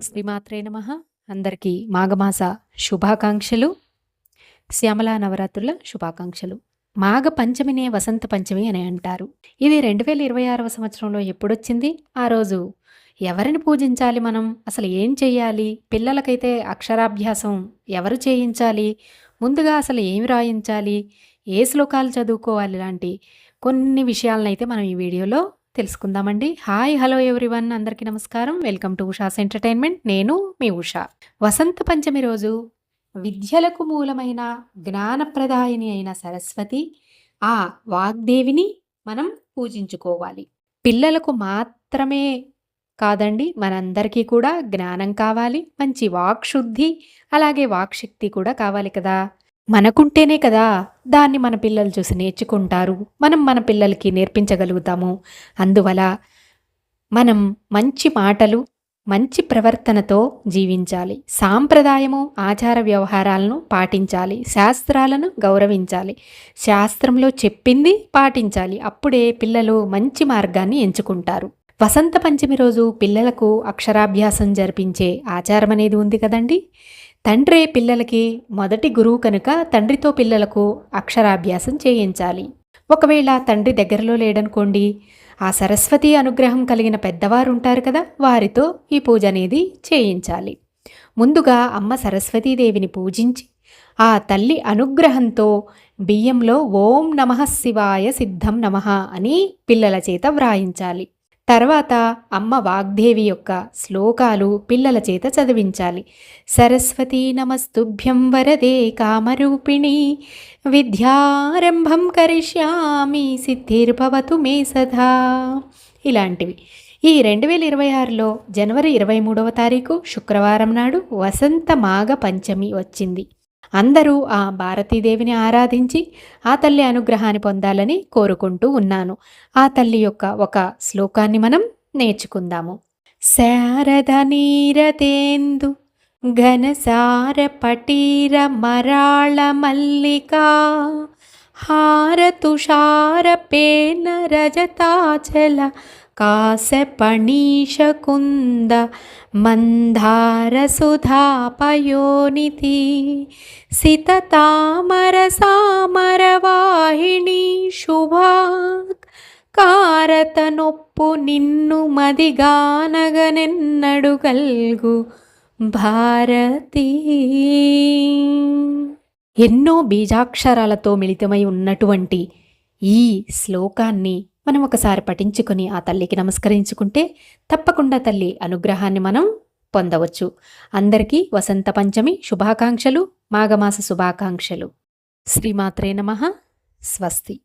శ్రీమాత్రే నమ. అందరికీ మాఘమాస శుభాకాంక్షలు. శ్యామల నవరాత్రుల శుభాకాంక్షలు. మాఘ పంచమినే వసంత పంచమి అని అంటారు. ఇది రెండు వేల ఇరవై ఆరవ సంవత్సరంలో ఎప్పుడొచ్చింది? ఆ రోజు ఎవరిని పూజించాలి మనం? అసలు ఏం చెయ్యాలి? పిల్లలకైతే అక్షరాభ్యాసం ఎవరు చేయించాలి? ముందుగా అసలు ఏమి రాయించాలి? ఏ శ్లోకాలు చదువుకోవాలి? లాంటి కొన్ని విషయాలనైతే మనం ఈ వీడియోలో తెలుసుకుందామండి. Hi hello everyone. అందరికీ నమస్కారం. Welcome to Usha's entertainment. నేను మీ ఉషా. వసంత పంచమి రోజు విద్యలకు మూలమైన జ్ఞానప్రదాయిని అయిన సరస్వతి ఆ వాగ్దేవిని మనం పూజించుకోవాలి. పిల్లలకు మాత్రమే కాదండి మనందరికీ కూడా జ్ఞానం కావాలి. మంచి వాక్శుద్ధి అలాగే వాక్శక్తి కూడా కావాలి కదా. మనకుంటేనే కదా దాన్ని మన పిల్లలు చూసి నేర్చుకుంటారు. మనం మన పిల్లలకి నేర్పించగలుగుతాము. అందువల్ల మనం మంచి మాటలు మంచి ప్రవర్తనతో జీవించాలి. సాంప్రదాయము ఆచార వ్యవహారాలను పాటించాలి. శాస్త్రాలను గౌరవించాలి. శాస్త్రంలో చెప్పింది పాటించాలి. అప్పుడే పిల్లలు మంచి మార్గాన్ని ఎంచుకుంటారు. వసంత పంచమి రోజు పిల్లలకు అక్షరాభ్యాసం జరిపించే ఆచారం అనేది ఉంది కదండి. తండ్రే పిల్లలకి మొదటి గురువు కనుక తండ్రితో పిల్లలకు అక్షరాభ్యాసం చేయించాలి. ఒకవేళ తండ్రి దగ్గరలో లేడనుకోండి ఆ సరస్వతి అనుగ్రహం కలిగిన పెద్దవారు ఉంటారు కదా వారితో ఈ పూజ అనేది చేయించాలి. ముందుగా అమ్మ సరస్వతీదేవిని పూజించి ఆ తల్లి అనుగ్రహంతో బియ్యంలో ఓం నమః శివాయ సిద్ధం నమః అని పిల్లల చేత వ్రాయించాలి. తర్వాత అమ్మ వాగ్దేవి యొక్క శ్లోకాలు పిల్లల చేత చదివించాలి. సరస్వతీ నమస్తుభ్యం వరదే కామరూపిణి విద్యారంభం కరిష్యామి సిద్ధిర్భవతు మే సదా. ఇలాంటివి. ఈ రెండు వేల ఇరవై ఆరులో జనవరి ఇరవై మూడవ తారీఖు శుక్రవారం నాడు వసంత మాఘ పంచమి వచ్చింది. అందరూ ఆ భారతీదేవిని ఆరాధించి ఆ తల్లి అనుగ్రహాన్ని పొందాలని కోరుకుంటూ ఉన్నాను. ఆ తల్లి యొక్క ఒక శ్లోకాన్ని మనం నేర్చుకుందాము. శారద నీరతేందు ఘనసార పటీర మరాళ మల్లికా హారతుషార పేన రజతాచల కాశపణీషకుంద మందారసుధాపయోనితి సితతామరసామరవాహిణి శుభా కారతనొప్పు నిన్ను మదిగానగనెన్నడు గల్గు భారతీ ఎన్నో బీజాక్షరాలతో మిళితమై ఉన్నటువంటి ఈ శ్లోకాన్ని మనం ఒకసారి పఠించుకొని ఆ తల్లికి నమస్కరించుకుంటే తప్పకుండా తల్లి అనుగ్రహాన్ని మనం పొందవచ్చు. అందరికీ వసంత పంచమి శుభాకాంక్షలు మాఘమాస శుభాకాంక్షలు. శ్రీమాత్రే నమ. స్వస్తి.